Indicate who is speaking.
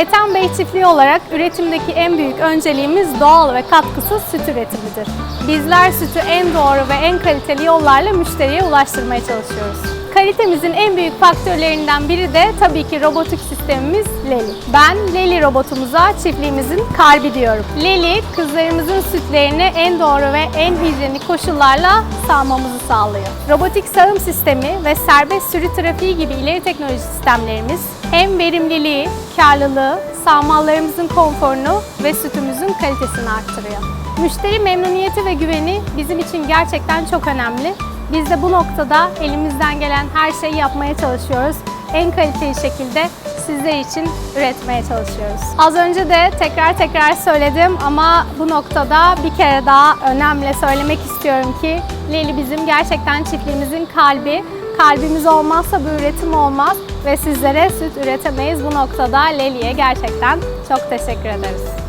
Speaker 1: Ethem Bey Çiftliği olarak üretimdeki en büyük önceliğimiz doğal ve katkısız süt üretimidir. Bizler sütü en doğru ve en kaliteli yollarla müşteriye ulaştırmaya çalışıyoruz. Kalitemizin en büyük faktörlerinden biri de tabii ki robotik sistemimiz Leli. Ben Leli robotumuza çiftliğimizin kalbi diyorum. Leli, kızlarımızın sütlerini en doğru ve en hijyenik koşullarla sağmamızı sağlıyor. Robotik sağım sistemi ve serbest sürü trafiği gibi ileri teknoloji sistemlerimiz hem verimliliği, karlılığı, sağmallarımızın konforunu ve sütümüzün kalitesini arttırıyor. Müşteri memnuniyeti ve güveni bizim için gerçekten çok önemli. Biz de bu noktada elimizden gelen her şeyi yapmaya çalışıyoruz. En kaliteli şekilde sizler için üretmeye çalışıyoruz. Az önce de tekrar tekrar söyledim ama bu noktada bir kere daha önemli söylemek istiyorum ki Leli bizim gerçekten çiftliğimizin kalbi. Kalbimiz olmazsa bu üretim olmaz ve sizlere süt üretemeyiz. Bu noktada Leli'ye gerçekten çok teşekkür ederiz.